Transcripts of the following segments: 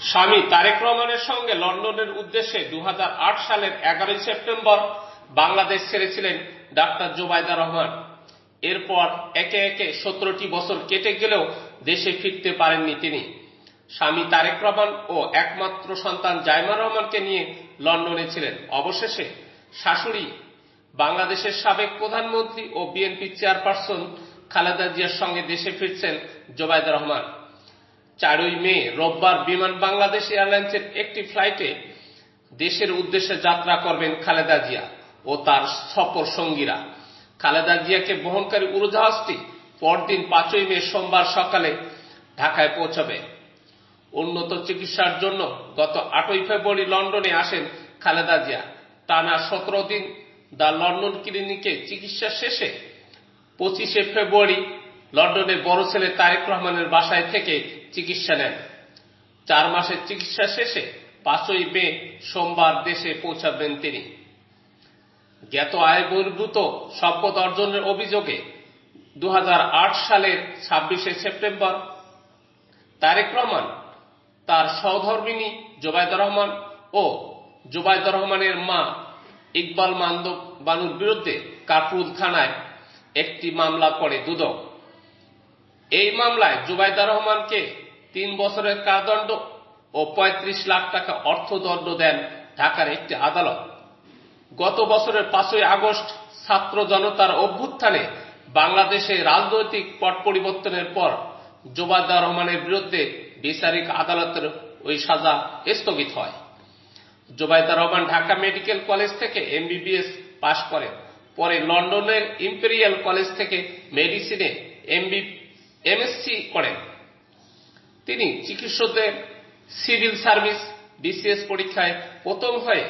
স্বামী তারেক রহমানের সঙ্গে লন্ডনের উদ্দেশ্যে দু হাজার আট সালের এগারোই সেপ্টেম্বর বাংলাদেশ ছেড়েছিলেন ডাক্তার জোবায়দা রহমান। এরপর একে একে সতেরোটি বছর কেটে গেলেও দেশে ফিরতে পারেননি তিনি। স্বামী তারেক রহমান ও একমাত্র সন্তান জাইমা রহমানকে নিয়ে লন্ডনে ছিলেন। অবশেষে শাশুড়ি, বাংলাদেশের সাবেক প্রধানমন্ত্রী ও বিএনপি চেয়ারপারসন খালেদা জিয়ার সঙ্গে দেশে ফিরছেন জোবায়দা রহমান। চারই মে, রোববার বিমান বাংলাদেশ এয়ারলাইন্সের একটি ফ্লাইটে দেশের উদ্দেশ্যে যাত্রা করবেন খালেদা জিয়া ও তার সফর সঙ্গীরা। খালেদা জিয়াকে বহনকারী উড়োজাহাজটি পরদিন পাঁচই মে সোমবার সকালে ঢাকায় পৌঁছবে। উন্নত চিকিৎসার জন্য গত আটই ফেব্রুয়ারি লন্ডনে আসেন খালেদা জিয়া। টানা সতেরো দিন দ্য লন্ডন ক্লিনিকে চিকিৎসা শেষে পঁচিশে ফেব্রুয়ারি লন্ডনে বড় ছেলে তারেক রহমানের বাসায় থেকে চিকিৎসা নেন। চার মাসের চিকিৎসা শেষে পাঁচই মে সোমবার দেশে পৌঁছাবেন তিনি। জ্ঞাত আয় বহির্ভূত সম্পদ অর্জনের অভিযোগে দু হাজার আট সালের ছাব্বিশে সেপ্টেম্বর তারেক রহমান, তার সহধর্মিনী জোবায়দা রহমান ও জোবায়দা রহমানের মা ইকবাল মান্দব বানুর বিরুদ্ধে কাপুল থানায় একটি মামলা করে দুদক। এই মামলায় জুবাইদা রহমানকে তিন বছরের কারাদণ্ড ও ৩৫ লাখ টাকা অর্থদণ্ড দেন ঢাকার একটি আদালত। গত বছরের পাঁচই আগস্ট ছাত্র জনতার অভ্যুত্থানে বাংলাদেশে রাজনৈতিক পট পরিবর্তনের পর জোবায়দা রহমানের বিরুদ্ধে বিচারিক আদালতের ওই সাজা স্থগিত হয়। জোবায়দা রহমান ঢাকা মেডিকেল কলেজ থেকে এমবিবিএস পাশ করেন। পরে লন্ডনের ইম্পেরিয়াল কলেজ থেকে মেডিসিনে এমবি এমএসসি করেন। তিনি চিকিৎসকদের সিভিল সার্ভিস বিসিএস পরীক্ষায় প্রথম হয়ে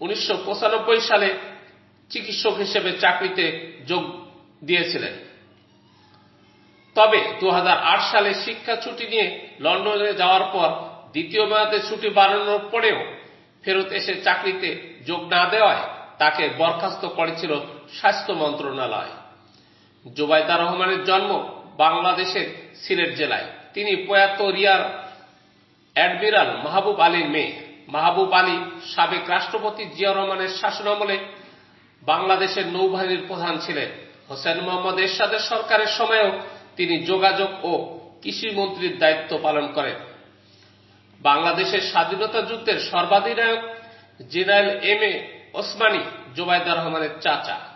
উনিশশো পঁচানব্বই সালে চিকিৎসক হিসেবে চাকরিতে যোগ দিয়েছিলেন। তবে দু হাজার আট সালে শিক্ষা ছুটি নিয়ে লন্ডনে যাওয়ার পর দ্বিতীয় মেয়াদে ছুটি বাড়ানোর পরেও ফেরত এসে চাকরিতে যোগ না দেওয়ায় তাকে বরখাস্ত করেছিল স্বাস্থ্য মন্ত্রণালয়। জোবায়দা রহমানের জন্ম বাংলাদেশের সিলেট জেলায়। তিনি প্রয়াত রিয়ার অ্যাডমিরাল মাহবুব আলীর মেয়ে। মাহবুব আলী সাবেক রাষ্ট্রপতি জিয়া রহমানের শাসনামলে বাংলাদেশের নৌবাহিনীর প্রধান ছিলেন। হোসেন মোহাম্মদ এরশাদের সরকারের সময়েও তিনি যোগাযোগ ও কৃষি মন্ত্রীর দায়িত্ব পালন করেন। বাংলাদেশের স্বাধীনতা যুদ্ধের সর্বাধিনায়ক general M A Osmani Zobaida রহমানের চাচা।